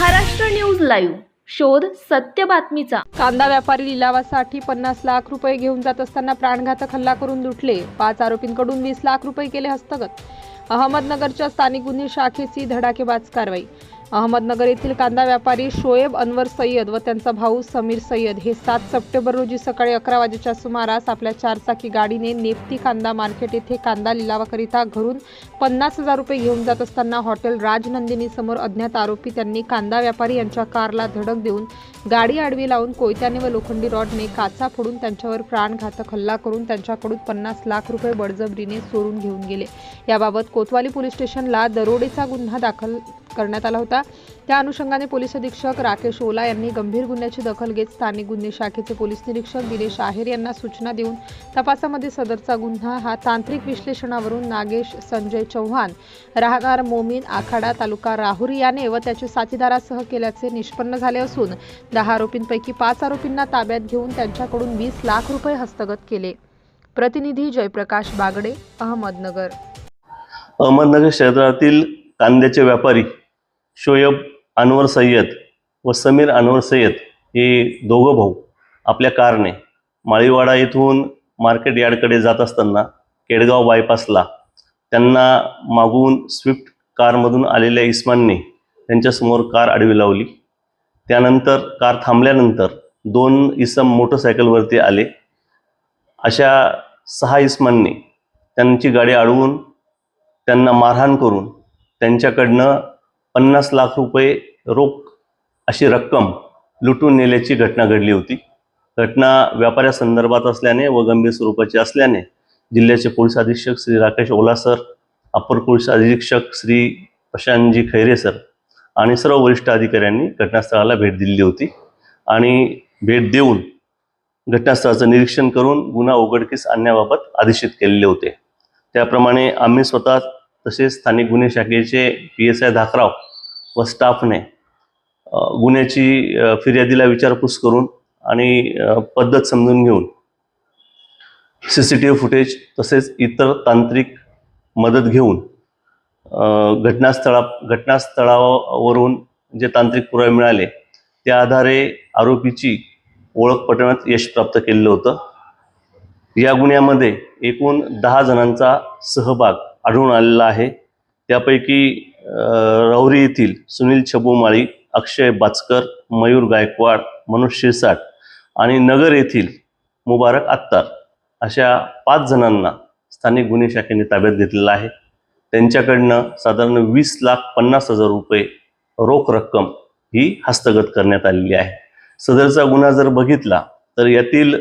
Maharashtra news live शोध सत्य बातमीचा. कांदा व्यापारी लिलावासाठी पन्नास लाख रुपये घेऊन जात असताना प्राणघातक हल्ला करून लुटले. पाच आरोपींकडून वीस लाख रुपये केले हस्तगत. अहमदनगरच्या स्थानिक गुन्हे शाखेची धडाकेबाज कारवाई. अहमदनगर येथील कांदा व्यापारी शोएब अनवर सय्यद व त्यांचा भाऊ समीर सय्यद हे सात सप्टेंबर रोजी सकाळी अकरा वाजेच्या सुमारास आपल्या चारचाकी गाडीने नेपती कांदा मार्केट येथे कांदा लिलावाकरिता घरून पन्नास हजार रुपये घेऊन जात असताना हॉटेल राजनंदिनीसमोर अज्ञात आरोपी त्यांनी कांदा व्यापारी यांच्या कारला धडक देऊन गाडी आडवी लावून कोयत्याने व लोखंडी रॉडने काचा फोडून त्यांच्यावर प्राणघातक हल्ला करून त्यांच्याकडून पन्नास लाख रुपये बळजबरीने चोरून घेऊन गेले. याबाबत कोतवाली पोलीस स्टेशनला दरोडेचा गुन्हा दाखल करण्यात आला होता. त्या अनुषंगाने पोलीस अधीक्षक राकेश ओला यांनी गंभीर गुन्ह्याची दखल घेत स्थानिक गुन्हे शाखेचे पोलीस निरीक्षक दिनेश आहेर यांना सूचना देऊन तपासामध्ये सदरचा गुन्हा हा तांत्रिक विश्लेषणावरून नागेश संजय चव्हाण राहणार मोमीन आखाडा तालुका राहुरी याने व त्याचे साथीदारासह केल्याचे निष्पन्न झाले असून दहा आरोपींपैकी पाच आरोपींना ताब्यात घेऊन त्यांच्याकडून वीस लाख रुपये हस्तगत केले. प्रतिनिधी जयप्रकाश बागडे अहमदनगर. अहमदनगर शहरातील कांद्याचे व्यापारी शोएब अनवर सय्यद व समीर अनवर सय्यद हे दोघं भाऊ आपल्या कारने माळीवाडा येथून मार्केट यार्डकडे जात असताना केडगाव बायपासला त्यांना मागून स्विफ्ट कारमधून आलेल्या इस्मानने त्यांच्यासमोर कार आडवी लावली. त्यानंतर कार थांबल्यानंतर दोन इसम मोटरसायकलवरती आले. अशा सहा इस्मांनी त्यांची गाडी अडवून त्यांना मारहाण करून त्यांच्याकडनं पन्नास लाख रुपये रोख अशी रक्कम लुटून नेल्याची घटना घडली होती. घटना व्यापाऱ्यासंदर्भात असल्याने व गंभीर स्वरूपाची असल्याने जिल्ह्याचे पोलीस अधीक्षक Shri Rakesh Ola sir upper police अधीक्षक श्री प्रशांतजी खैरे सर आणि सर्व वरिष्ठ अधिकाऱ्यांनी घटनास्थळाला भेट दिली होती आणि भेट देऊन घटनास्थळाचं निरीक्षण करून गुन्हा उघडकीस आणण्याबाबत आदेशित केलेले होते. त्याप्रमाणे आम्ही स्वतः तसेच स्थानिक गुन्हे शाखेचे पी एस आय धाकराव व स्टाफने गुन्ह्याची फिर्यादीला विचारपूस करून आणि पद्धत समजून घेऊन C C T V footage तसेच इतर तांत्रिक मदत घेऊन घटनास्थळा घटनास्थळावरून जे तांत्रिक पुरावे मिळाले त्या आधारे आरोपीची ओळख पटवण्यात यश प्राप्त केलेलं होतं. या गुन्ह्यामध्ये एकूण दहा जणांचा सहभाग आढळून आलेला आहे. त्यापैकी रौरी राहुरी येथील सुनील छबुमाळी अक्षय बाचकर मयूर गायकवाड मनोज शिरसाट आणि नगर येथील मुबारक अत्तार अशा पाच जणांना स्थानिक गुन्हे शाखेने ताब्यात घेतलेला आहे. त्यांच्याकडनं साधारण वीस लाख पन्नास हजार रुपये रोख रक्कम ही हस्तगत करण्यात आलेली आहे. सदरचा गुन्हा जर बघितला तर यातील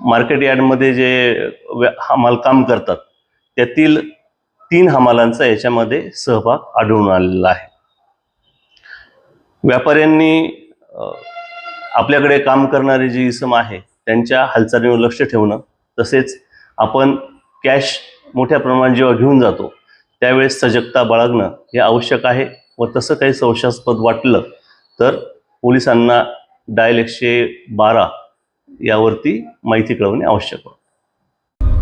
मार्केट यार्डमध्ये जे व्या- हमाल काम करतात त्यातील तीन हमालांचा याच्यामध्ये सहभाग आढळून आलेला आहे. व्यापाऱ्यांनी आपल्याकडे काम करणारे जी इसम आहे त्यांच्या हालचालीवर लक्ष ठेवणं तसेच आपण कॅश मोठ्या प्रमाणात जेव्हा घेऊन जातो त्यावेळेस सजगता बाळगणं हे आवश्यक आहे व तसं काही संशयास्पद वाटलं तर पोलिसांना डायल एकशे बारा यावरती माहिती कळवणे आवश्यक आहे.